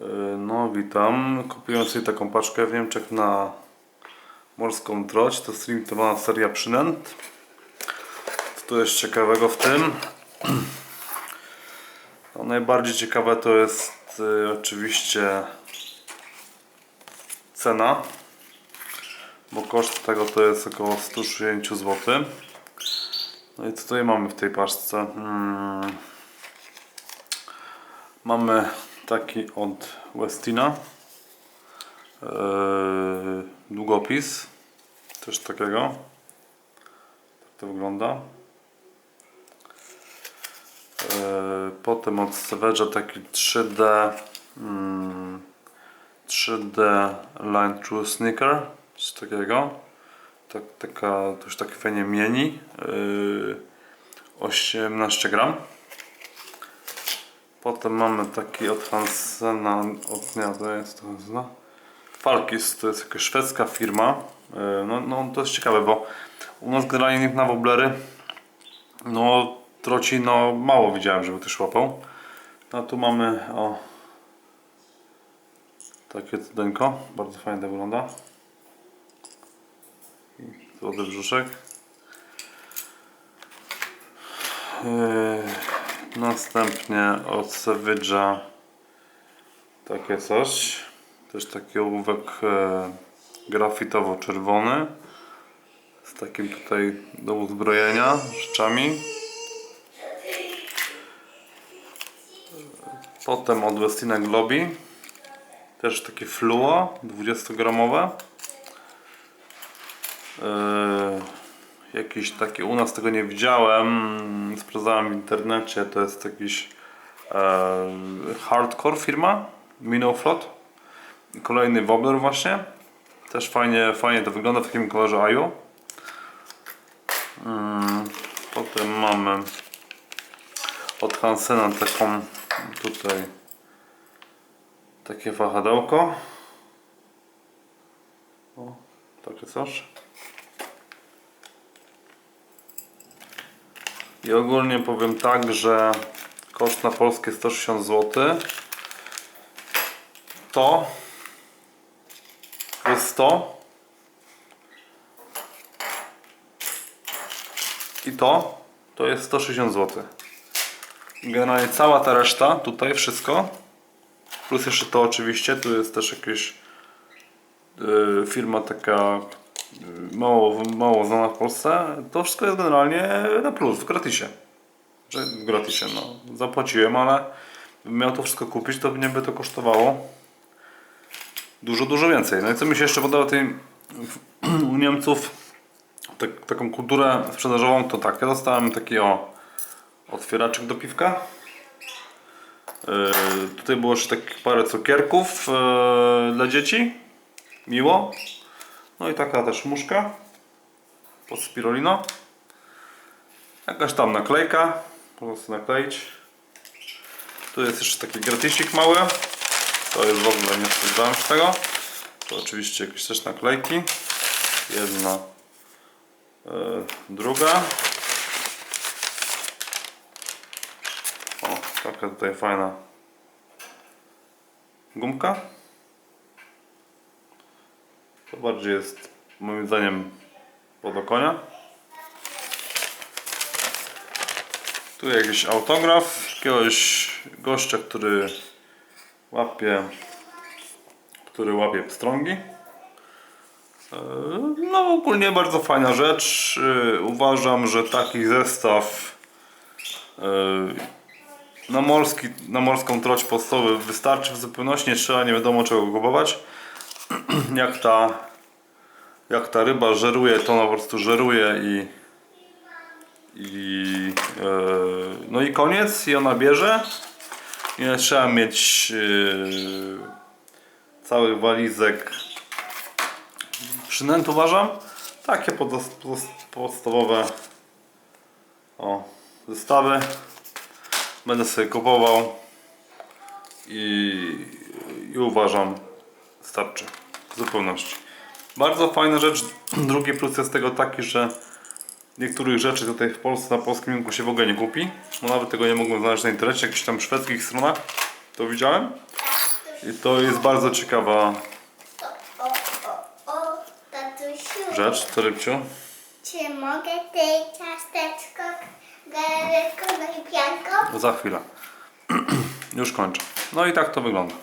Yy, No, witam. Kupiłem sobie taką paczkę w Niemczech na morską troć. To jest limitowana seria przynęt. Co tu jest ciekawego w tym? No, najbardziej ciekawe to jest yy, oczywiście cena, bo koszt tego to jest około 160 zł. No i co tutaj mamy w tej paczce? Hmm. Mamy taki od Westina. Yy, długopis też takiego. Tak to wygląda. Yy, potem od Savage'a taki 3D mm, 3D Line True Sneaker coś takiego. Tak, taka, to już takie fajnie mieni. Yy, 18 gram Potem mamy taki od Hansena, od to jest to Hansena. Falkis, to jest jakaś szwedzka firma. Yy, No, no to jest ciekawe, bo u nas generalnie na woblery, no troci, no mało widziałem, żeby ktoś łapał. No tu mamy, o, takie cudeńko, bardzo fajnie to wygląda. Złoty brzuszek. Yy, Następnie od Savage'a takie coś. Też taki ołówek e, grafitowo-czerwony. Z takim tutaj do uzbrojenia rzeczami. Potem od Westina Globi. Też takie fluo 20-gramowe. Yy, jakiś taki, u nas tego nie widziałem, sprawdzałem w internecie, to jest jakiś e, hardcore firma, Minoflot. Kolejny wobbler właśnie, też fajnie, fajnie to wygląda w takim kolorze Ayu. Mm, potem mamy od Hansena taką tutaj takie wahadełko. O, takie coś. I ogólnie powiem tak, że koszt na polskie 160 zł. To jest to. I to to jest 160 zł. Generalnie cała ta reszta, tutaj wszystko. Plus jeszcze to oczywiście, tu jest też jakieś yy, firma taka mało, mało znana w Polsce. To wszystko jest generalnie na plus, w gratisie. Że w gratisie, no. Zapłaciłem, ale bym miał to wszystko kupić, to mnie by to kosztowało dużo, dużo więcej. No i co mi się jeszcze podoba tej, u Niemców, tak, taką kulturę sprzedażową, to tak, ja dostałem taki o otwieraczek do piwka. Yy, tutaj było jeszcze tak parę cukierków yy, dla dzieci. Miło. No i taka też muszka pod spirulino. Jakaś tam naklejka. Po prostu nakleić. Tu jest jeszcze taki gratisik mały. To jest w ogóle nie spodziewałem się tego. To oczywiście jakieś też naklejki. Jedna, yy, druga. O, taka tutaj fajna gumka. To bardziej jest moim zdaniem pod. Tu jakiś autograf jakiegoś gościa, który łapie który łapie pstrągi. Yy, No ogólnie bardzo fajna rzecz. Yy, Uważam, że taki zestaw yy, na, morski, na morską troć podstawowy wystarczy w zupełności, nie trzeba nie wiadomo czego kupować. jak ta jak ta ryba żeruje, to ona po prostu żeruje i i yy, no i koniec i ona bierze. Nie trzeba mieć yy, całych walizek przynęt uważam. Takie podstawowe o, zestawy. Będę sobie kupował i, i uważam Starczy w zupełności. Bardzo fajna rzecz. Drugi plus jest tego taki, że niektórych rzeczy tutaj w Polsce na polskim rynku się w ogóle nie kupi. Bo nawet tego nie mogłem znaleźć na internecie, jakichś tam szwedzkich stronach. To widziałem. I to jest bardzo ciekawa rzecz, co rybciu. Czy mogę tej ciasteczko galetką, no i pianką? Za chwilę. Już kończę. No i tak to wygląda.